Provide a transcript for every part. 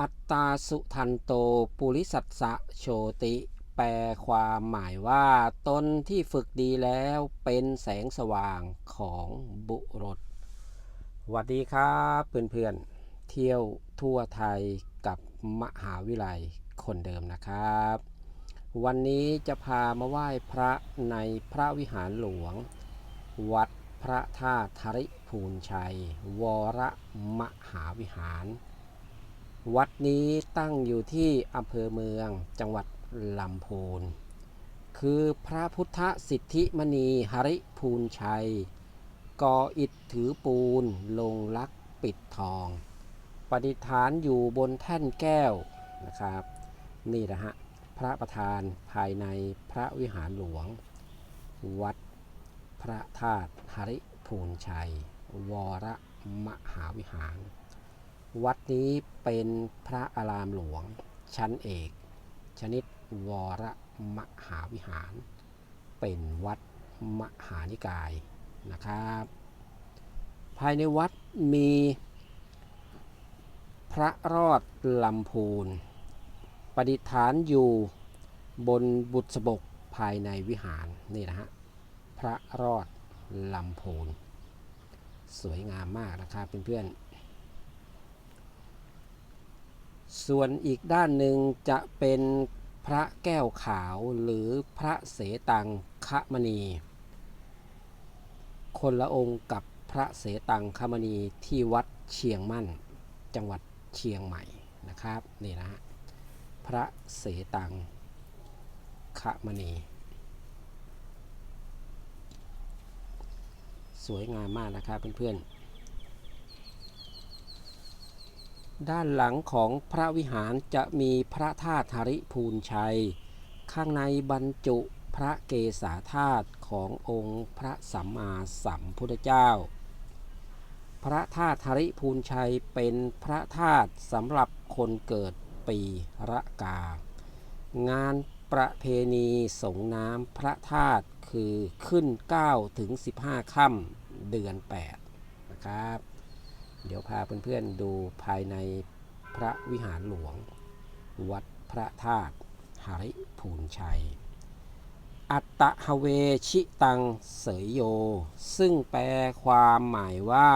อัตตาสุทันโตปุริสัสสะโชติ แปลความหมายว่าตนที่ฝึกดีแล้วเป็นแสงสว่างของบุรุษสวัสดีครับเพื่อนๆเที่ยวทั่วไทยกับมหาวิทยาลัยคนเดิมนะครับ วันนี้จะพามาไหว้พระในพระวิหารหลวง วัดพระธาตุธริพูนชัย วรมหาวิหาร วัดนี้ตั้งอยู่ที่อำเภอเมืองจังหวัดลำพูน คือพระพุทธสิทธิมณีหริพูนชัยก่ออิฐถือปูน ลงลักปิดทองประดิฐานอยู่บนแท่นแก้วนะครับ นี่นะฮะ พระประธานภายในพระวิหารหลวง วัดพระธาตุหริพูนชัย วรมหาวิหาร วัดนี้เป็นพระอารามหลวง ชั้นเอก ชนิดวรมหาวิหาร เป็นวัดมหานิกายนะครับ ภายในวัดมีพระรอดลำพูนประดิษฐานอยู่บนบุษบกภายในวิหารนี่นะฮะพระรอดลำพูนสวยงามมากนะครับเพื่อนๆ ส่วนอีกด้านหนึ่งจะเป็นพระแก้วขาวหรือพระเสตังคมณี คนละองค์กับพระเสตังคมณีที่วัดเชียงมั่น จังหวัดเชียงใหม่นะครับนี่นะพระเสตังคมณี สวยงามมากนะครับเพื่อนๆ ด้านหลังของพระวิหารจะมีพระธาตุหริพูนชัย ข้างในบรรจุพระเกศาธาตุขององค์พระสัมมาสัมพุทธเจ้า พระธาตุหริพูนชัยเป็นพระธาตุสำหรับคนเกิดปีระกา งานประเพณีสงน้ำพระธาตุคือขึ้น 9 ถึง 15 ค่ำเดือน 8 นะครับ เดี๋ยวพาเพื่อนๆดูภายในพระวิหารหลวง วัดพระธาตุหริพูนชัย อัตตะเวชิตังเสยโย ซึ่งแปลความหมายว่า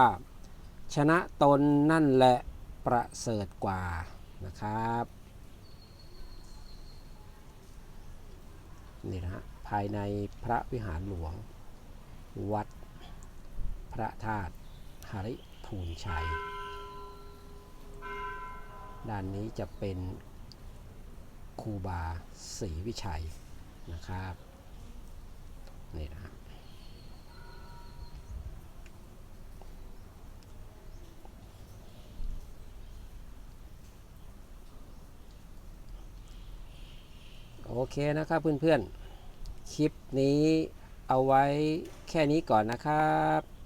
ชนะตนนั่นแหละประเสริฐกว่านะครับ นี่นะฮะภายในพระวิหารหลวง วัดพระธาตุหริ พูนชัย ด้านนี้จะเป็นครูบาศรีวิชัยนะครับนี่นะฮะโอเคนะครับเพื่อนๆ คลิปนี้เอาไว้แค่นี้ก่อนนะครับ